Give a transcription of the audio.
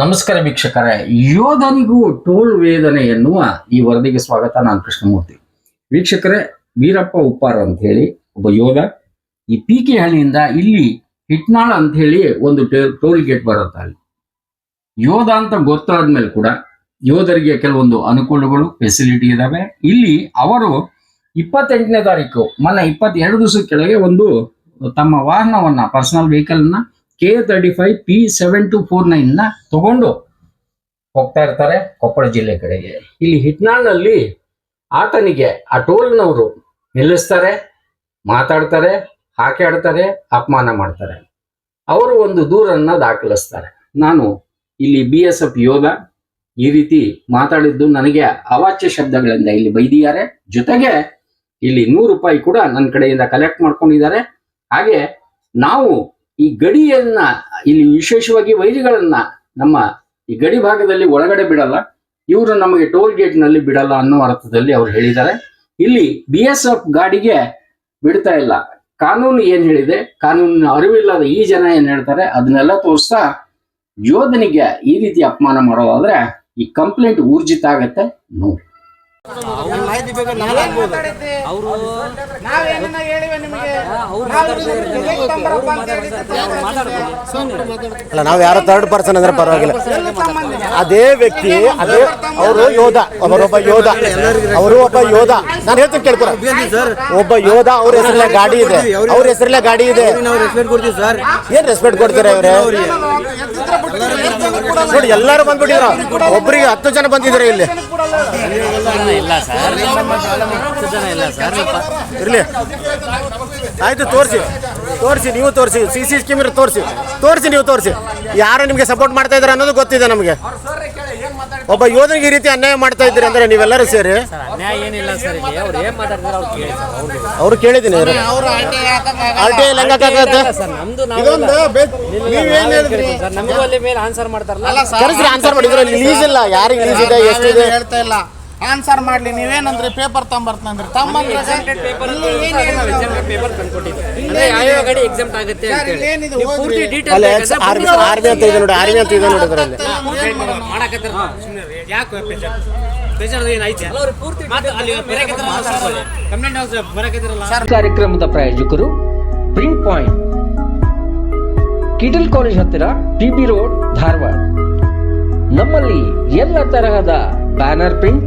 ನಮಸ್ಕಾರ ವೀಕ್ಷಕರೇ. ಯೋಧನಿಗೂ ಟೋಲ್ ವೇದನೆ ಎನ್ನುವ ಈ ವರದಿಗೆ ಸ್ವಾಗತ. ನಾನು ಕೃಷ್ಣಮೂರ್ತಿ. ವೀಕ್ಷಕರೇ, ವೀರಪ್ಪ ಉಪ್ಪಾರ ಅಂತ ಹೇಳಿ ಒಬ್ಬ ಯೋಧ ಈ ಪೀಕೆ ಹಳ್ಳಿಯಿಂದ ಇಲ್ಲಿ ಹಿಟ್ನಾಳ ಅಂತ ಹೇಳಿ ಒಂದು ಟೋಲ್ ಗೇಟ್ ಬರುತ್ತೆ ಅಲ್ಲಿ. ಯೋಧ ಅಂತ ಗೊತ್ತಾದ್ಮೇಲೆ ಕೂಡ ಯೋಧರಿಗೆ ಕೆಲವೊಂದು ಅನುಕೂಲಗಳು ಫೆಸಿಲಿಟಿ ಇದಾವೆ. ಇಲ್ಲಿ ಅವರು ಇಪ್ಪತ್ತೆಂಟನೇ ತಾರೀಕು, ಮೊನ್ನೆ ಇಪ್ಪತ್ತೆರಡು ದಿವಸದ ಕೆಳಗೆ ಒಂದು ತಮ್ಮ ವಾಹನವನ್ನ personal ವೆಹಿಕಲ್ನ K thirty five P seven two four ನೈನ್ನ ತಗೊಂಡು ಹೋಗ್ತಾ ಇರ್ತಾರೆ ಕೊಪ್ಪಳ ಜಿಲ್ಲೆ ಕಡೆಗೆ. ಇಲ್ಲಿ ಹಿಟ್ನಾಳ್ನಲ್ಲಿ ಆತನಿಗೆ, ಆ ಟೋಲ್ನವರು ನಿಲ್ಲಿಸ್ತಾರೆ, ಮಾತಾಡ್ತಾರೆ ಹಾಕಿ ಆಡ್ತಾರೆ ಅಪಮಾನ ಮಾಡ್ತಾರೆ. ಅವರು ಒಂದು ದೂರನ್ನ ದಾಖಲಿಸ್ತಾರೆ. ನಾನು ಇಲ್ಲಿ ಬಿ ಎಸ್ ಎಫ್ ಯೋಧ, ಈ ರೀತಿ ಮಾತಾಡಿದ್ದು ನನಗೆ ಅವಾಚ್ಯ ಶಬ್ದಗಳಿಂದ ಇಲ್ಲಿ ಬೈದಿದ್ದಾರೆ. ಜೊತೆಗೆ ಇಲ್ಲಿ ನೂರು ರೂಪಾಯಿ ಕೂಡ ನನ್ನ ಕಡೆಯಿಂದ ಕಲೆಕ್ಟ್ ಮಾಡ್ಕೊಂಡಿದ್ದಾರೆ. ಹಾಗೆ ನಾವು ಈ ಗಡಿಯನ್ನ, ಇಲ್ಲಿ ವಿಶೇಷವಾಗಿ ವೈರಿಗಳನ್ನ ನಮ್ಮ ಈ ಗಡಿ ಭಾಗದಲ್ಲಿ ಒಳಗಡೆ ಬಿಡಲ್ಲ. ಇವರು ನಮಗೆ ಟೋಲ್ ಗೇಟ್ನಲ್ಲಿ ಬಿಡಲ್ಲ ಅನ್ನೋ ಅರ್ಥದಲ್ಲಿ ಅವ್ರು ಹೇಳಿದ್ದಾರೆ. ಇಲ್ಲಿ ಬಿ ಎಸ್ ಎಫ್ ಗಾಡಿಗೆ ಬಿಡ್ತಾ ಇಲ್ಲ. ಕಾನೂನು ಏನ್ ಹೇಳಿದೆ? ಕಾನೂನಿನ ಅರಿವಿಲ್ಲದ ಈ ಜನ ಏನ್ ಹೇಳ್ತಾರೆ? ಅದನ್ನೆಲ್ಲ ತೋರಿಸ್ತಾ ಯೋಧನಿಗೆ ಈ ರೀತಿ ಅಪಮಾನ ಮಾಡೋದಾದ್ರೆ ಈ ಕಂಪ್ಲೇಂಟ್ ಊರ್ಜಿತ ಆಗತ್ತೆ ನೋಡಿ. ಮಾಹಿತಿ ಬೇಕಾದ್ರೆ ನಾನು ಆಗ್ಬೋದು ಅವರು ನಾವೇನನ್ನ ಹೇಳಿವೆ ನಿಮಗೆ? ನಾವು ಅಲ್ಲ ನಾವು ಯಾರೋ ಥರ್ಡ್ ಪರ್ಸನ್ ಅಂದ್ರೆ ಪರವಾಗಿಲ್ಲ. ಅದೇ ವ್ಯಕ್ತಿ ಅದೇ ಅವರು ಯೋಧ ಅವರೊಬ್ಬ ಯೋಧ. ಅವರು ಒಬ್ಬ ಯೋಧ. ನಾನು ಹೇಳ್ತೀನಿ ಕೇಳ್ಕೊರ. ಒಬ್ಬ ಯೋಧ ಅವ್ರ ಹೆಸರಲ್ಲೇ ಗಾಡಿ ಇದೆ. ಅವ್ರ ಹೆಸರಲ್ಲೇ ಗಾಡಿ ಇದೆ. ರೆಸ್ಪೆಕ್ಟ್ ಕೊಡ್ತೀವಿ ಸರ್ ಏನ್ ರೆಸ್ಪೆಕ್ಟ್ ಕೊಡ್ತೀರಾ ಇವ್ರೆ? ನೋಡಿ, ಎಲ್ಲರೂ ಬಂದ್ಬಿಟ್ಟಿದ್ರ. ಒಬ್ಬರಿಗೆ ಹತ್ತು ಜನ ಬಂದಿದ್ದಾರೆ ಇಲ್ಲಿ. ಇಲ್ಲ ಇರ್ಲಿ. ಆಯ್ತು, ತೋರಿಸಿ. ತೋರಿಸಿ, ನೀವು ತೋರಿಸಿ. ಸಿ ಸಿ ಸ್ಕೀಮ್ ತೋರಿಸಿ. ತೋರಿಸಿ, ನೀವು ತೋರಿಸಿ. ಯಾರು ನಿಮಗೆ ಸಪೋರ್ಟ್ ಮಾಡ್ತಾ ಇದ್ದಾರೆ ಅನ್ನೋದು ಗೊತ್ತಿದೆ ನಮಗೆ. ಒಬ್ಬ ಯೋಧನಿಗೆ ಈ ರೀತಿ ಅನ್ಯಾಯ ಮಾಡ್ತಾ ಇದ್ದೀರಿ ಅಂದ್ರೆ ನೀವೆಲ್ಲರೂ ಸೇರಿ? ಸರ್ ಅನ್ಯಾಯ ಏನಿಲ್ಲ ಸರ್ ಇಲ್ಲಿ. ಅವ್ರು ಕೇಳಿದೀನಿ ಮಾತಾಡ್ತಾರೆ ಅವ್ರು ಕೇಳಿ ಸರ್ ಅವ್ರಿಗೆ ಅವ್ರು ಕೇಳಿದ್ದೀನಿ ಅವ್ರು RTI ಆರ್ ಟಿ ಐ ಹೆಂಗಾಗತ್ತೆ ಸರ್ ನಮ್ದು ಇದೊಂದು ಬೆ- ನೀವೇನ್ ಹೇಳಿದ್ರಿ? ಸರ್ ನಮಗೂ ಅಲ್ಲಿ ಮೇಲೆ ಆನ್ಸರ್ ಮಾಡ್ತಾರಲ್ಲ. ಕರೆಸ್ರಿ ಆನ್ಸರ್ ಮಾಡಿದ್ರೆ ಲೀಸ್ ಇಲ್ಲ ಯಾರಿಗೆ ಲೀಸ್ ಇದೆ ಎಷ್ಟಿದೆ? ಹೇಳ್ತಾ ಇಲ್ಲ. ಆನ್ಸರ್ ಮಾಡ್ಲಿ ನೀವೇನಂದ್ರೆ? ಪೇಪರ್ ತಂಬರ್ತಂದ್ರೆ ತಮ್ಮಂದ್ರೆ ಪೇಪರ್ ಇಲ್ಲಿ ಏನ್ ಹೇಳಿದ್ರು? ಪೇಪರ್ ತಂದ್ಕೊಟ್ಟಿದ್ದೆ ಅಂದ್ರೆ ಯಾವ ಗಾಡಿ ಎಕ್ಸಾಮ್ ಆಗುತ್ತೆ ಸರ್, ಅಂತ ಹೇಳಿ. ಇಲ್ಲೇನಿದೆ ನೀವು ಹೋಗ್ರಿ. ಪೂರ್ತಿ ಡೀಟೇಲ್ ಅಲ್ಲಿ ಆರ್ಮಿ ಆರ್ಮಿ ಅಂತ ಇದೆ ನೋಡಿ ಆರ್ಮಿ ಅಂತ ಇದೆ ನೋಡಿ ಅದರಲ್ಲಿ ಮಾಡಕತ್ತಾರ. ಯಾಕೆ ಬೇಜಾರು ಏನೈತೆ ಅವ್ರು ಪೂರ್ತಿ ಅಲ್ಲಿ ಕಂಪ್ಲೇಂಟ್ ಬರಕತ್ತಿರಲ್ಲ. ಕಾರ್ಯಕ್ರಮದ ಪ್ರಾಯೋಜಕರು ಪ್ರಿಂಟ್ ಪಾಯಿಂಟ್ ಕಿಟಲ್ ಕಾಲೇಜ್ ಹತ್ತಿರ ಟಿ ಬಿ ರೋಡ್ ಧಾರವಾಡ. ನಮ್ಮಲ್ಲಿ ಎಲ್ಲ ತರಹದ banner print